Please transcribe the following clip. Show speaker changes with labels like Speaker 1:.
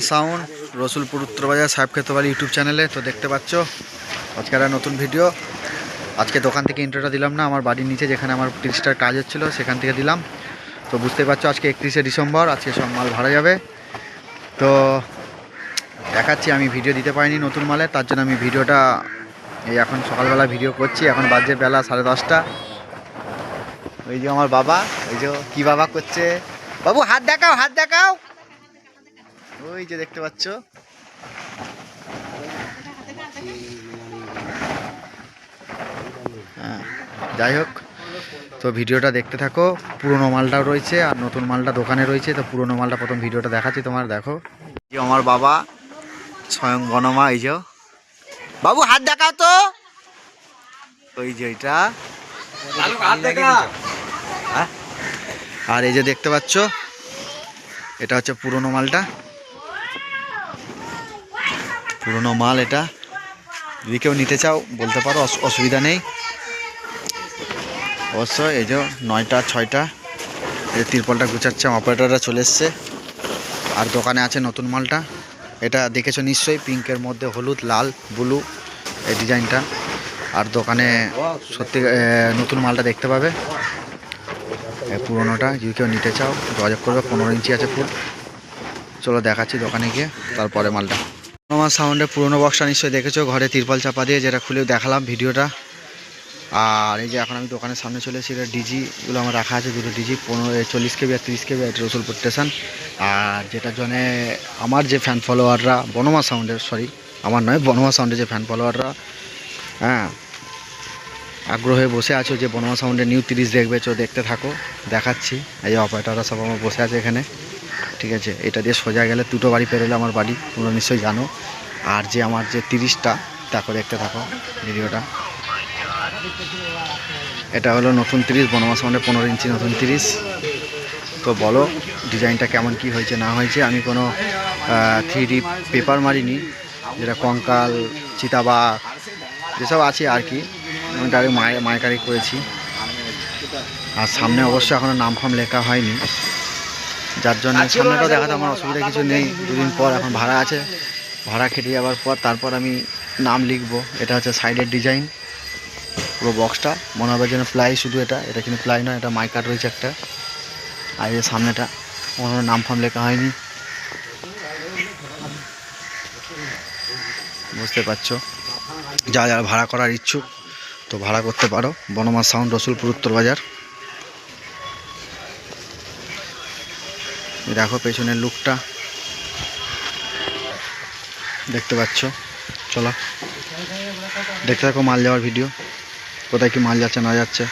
Speaker 1: Sound Rasulpur, উত্তরবাজার, সাহেব খেতবাড়ি YouTube চ্যানেলে। তো দেখতে পাচ্ছ, আজকে একটা নতুন ভিডিও। আজকে দোকান থেকে ইন্টারটা দিলাম না, আমার বাড়ির নিচে যেখানে আমার তিরিশটার কাজ হচ্ছিল, সেখান থেকে দিলাম। তো বুঝতে পারছ, আজকে একত্রিশে ডিসেম্বর, আজকে সব মাল ভাড়া যাবে। তো দেখাচ্ছি, আমি ভিডিও দিতে পারিনি নতুন মালে, তার জন্য আমি ভিডিওটা এই এখন সকালবেলা ভিডিও করছি। এখন বাজে বেলা সাড়ে দশটা। ওই যে আমার বাবা ওই যে কি বাবা করছে? বাবু, হাত দেখাও হাত দেখাও। ওই যে দেখতে পাচ্ছ। হ্যাঁ যাই হোক, তো ভিডিওটা দেখতে থাকো। পুরনো মালটাও রয়েছে আর নতুন মালটা দোকানে রয়েছে। তো পুরনো মালটা প্রথম ভিডিওটা দেখাচ্ছি তোমার, দেখো। যে আমার বাবা, স্বয়ং বনমা এই যে। বাবু, হাত দেখাও তো। ওই যে এটা। হ্যাঁ? আর এই যে দেখতে পাচ্ছ, এটা হচ্ছে পুরনো মালটা। পুরনো মাল এটা। যদি কেউ নিতে চাও, বলতে পারো অসুবিধা নেই। অবশ্য এই যে নয়টা, ছয়টা, এই তিরপলটা গুছাচ্ছে অপারেটররা চলে এসছে। আর দোকানে আছে নতুন মালটা। এটা দেখেছ নিশ্চয়ই, পিঙ্কের মধ্যে হলুদ, লাল, ব্লু, এই ডিজাইনটা। আর দোকানে সত্যি নতুন মালটা দেখতে পাবে। পুরোনোটা, যদি কেউ নিতে চাও, যোগাযোগ করবে, পনেরো ইঞ্চি আছে ফুল। চলো দেখাচ্ছি দোকানে গিয়ে, তারপরে মালটা। আমার সাউন্ডে পুরোনো বক্সটা নিশ্চয়ই দেখেছ, ঘরে তিরপল চাপা দিয়ে যেটা খুলে দেখালাম ভিডিওটা। আর এই যে এখন আমি দোকানের সামনে চলে এসেছি, এটা ডিজিগুলো আমার রাখা আছে, দুটো ডিজি পনেরো চল্লিশ কেবি আর তিরিশ কেবি এটা রসুলপুর স্টেশন আর যেটার জন্যে আমার যে ফ্যান ফলোয়াররা বনমা সাউন্ডের সরি আমার নয়, বনমা সাউন্ডের যে ফ্যান ফলোয়াররা হ্যাঁ আগ্রহে বসে আছো যে বনমা সাউন্ডের নিউ তিরিশ দেখবে, চো, দেখতে থাকো, দেখাচ্ছি। এই অপারেটাররা সব আমার বসে আছে এখানে। ঠিক আছে, এটা দিয়ে সোজা গেলে দুটো বাড়ি পেরোলে আমার বাড়ি, তোমরা নিশ্চয়ই জানো। আর যে আমার যে তিরিশটা তাকে দেখতে থাকো ভিডিওটা। এটা হলো নতুন তিরিশ, বনমাস মানে পনেরো ইঞ্চি নতুন তিরিশ। তো বলো, ডিজাইনটা কেমন, কি হয়েছে, না হয়েছে? আমি কোনো থ্রি পেপার মারিনি। যেটা কঙ্কাল, চিতাবাঘ, যেসব আছে আর কি, আমি ডাইরেক্ট মায় মায়কারি করেছি। আর সামনে অবশ্য এখনও নাম ফাম লেখা হয়নি। যার জন্য সামনেটাও দেখাতে আমার অসুবিধা কিছু নেই। দুদিন পর এখন ভাড়া আছে। ভাড়া খেটে যাওয়ার পর তারপর আমি নাম লিখব। এটা হচ্ছে সাইডের ডিজাইন। পুরো বক্সটা মনে হবে যেন প্লাই শুধু এটা। এটা কিন্তু প্লাই নয় এটা মাইকাট রয়েছে একটা। আর এই সামনেটা। কোনো নাম ফাম লেখা হয়নি। বুঝতে পারছ? যা যারা ভাড়া করার ইচ্ছুক তো ভাড়া করতে পারো। বনমাস সাউন্ড রসুলপুর উত্তর বাজার। দেখো পেছনের লুকটা। দেখতে পাচ্ছ? চলো। দেখতে থাকো মাল যাওয়ার ভিডিও কোথায় কি মাল যাচ্ছে, না যাচ্ছে।